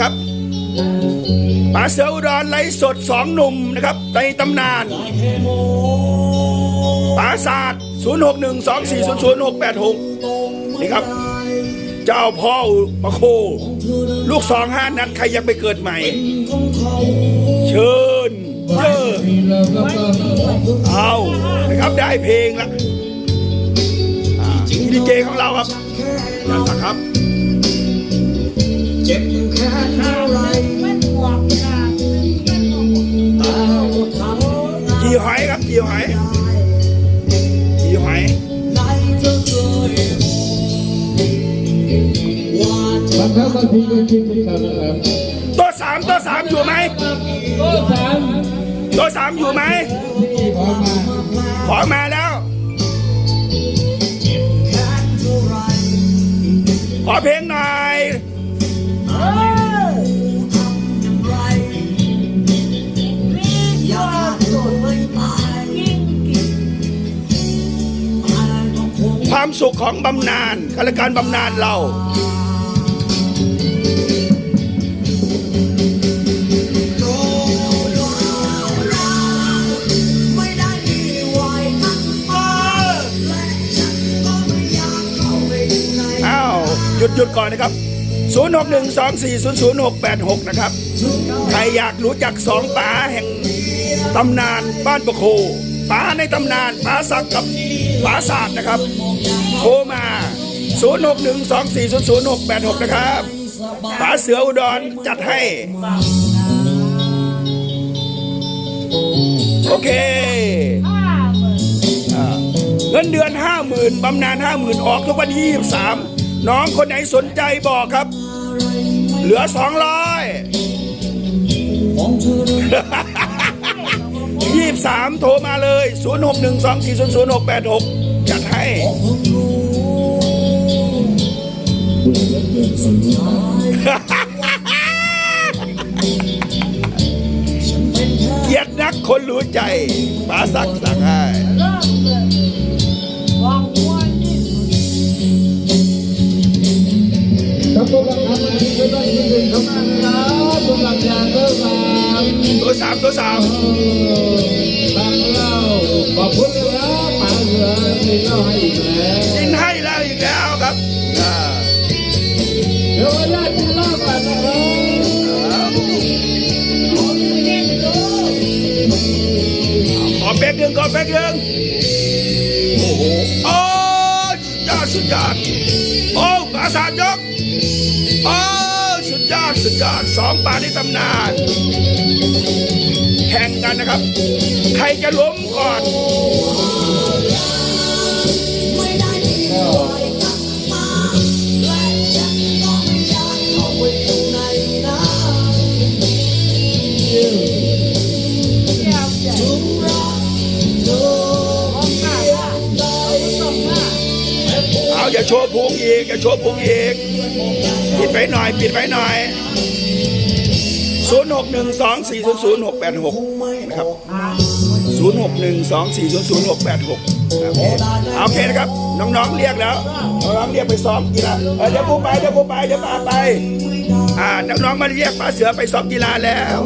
ครับป๋าเสืออุดรไลฟ์สดสองหนุ่มนะครับในตำนานป๋าศาสตร์0 6 1 2 4 0 0 6 8 6 นี่ครับ เจ้าพ่อประโค ลูกสองห้านัดใครยังไปเกิดใหม่ เชิญเชิญเอานะครับได้เพลงละอ่าดีเจของเราครับอย่าสักครับ เจ็บแค่เท่าไรมันหวกค่ะมันหวกตาก็ทำจีหอยครับจีหอยจีหอยไหนเธอเคยว่าจะบางครั้งบางทีก็คิดไม่กันนะครับตัวสามตัวสามอยู่ไหมก็สามตัวสามอยู่ไหมที่ขอมาขอมาแล้วแค่เท่าไรขอเพลงหน่อย ความสุขของบำนาญการการบำนาญเราโดนเราไม่ได้มีไว้ทั้งฟ้าและฉันก็ไม่อยากเข้าไปในอ้าวหยุดหยุดก่อนนะครับ 0 6 1 2 4 0 0 6 8 6 นะครับ ใครอยากรู้จักสองป๋าแห่งตำนานบ้านประโคป๋าในตำนานป๋าศักดิ์กับป๋าศาสตร์นะครับ 0 6 1 2 4 0 0 6 8 6 นะครับป๋าเสืออุดรจัดให้ โอเค เงินเดือนห้าหมื่นบำนาญห้าหมื่นออกทุกวันที่ยี่สามน้องคนไหนสนใจบอกครับ เหลือสองร้อยยี่สามโทรมาเลยศูนย์หกหนึ่งสองสี่ศูนย์ศูนย์หกแปดหก เกียรตินักคนรู้ใจป๋าสักสั่งให้เริ่มเลยหวังวันที่สุดถ้าพวกเราทำอะไรก็ได้ยินเสียงเข้ามานะครับพวกเราอยากเลิกมาตัวสามตัวสามทางเราขอบคุณนะครับป๋าเหลือมีเล่าให้ ขอแป๊กหนึ่งขอแป๊บนึงโอ้โหโอ้สุดยอดสุดยอดโอ้ปราสาทยกโอ้สุดยอดสุดยอดสองป่าในตำนาน แข่งกันนะครับ ใครจะล้มก่อนไโชว์พุงอีกอย่าโชว์พุงอีกปิดไปหน่อยปิดไปหน่อย0 6 1 2 4 0 0 6 8 6นะครับ0 6 1 2 4 0 0 6 8 6โอเคโอเคนะครับ น้องๆเรียกแล้วน้องๆเรียกไปซ้อมกีฬาเดี๋ยวกูไปเดี๋ยวกูไปเดี๋ยวป้าไป อ่าน้องๆมาเรียกป้าเสือไปซ้อมกีฬาแล้ว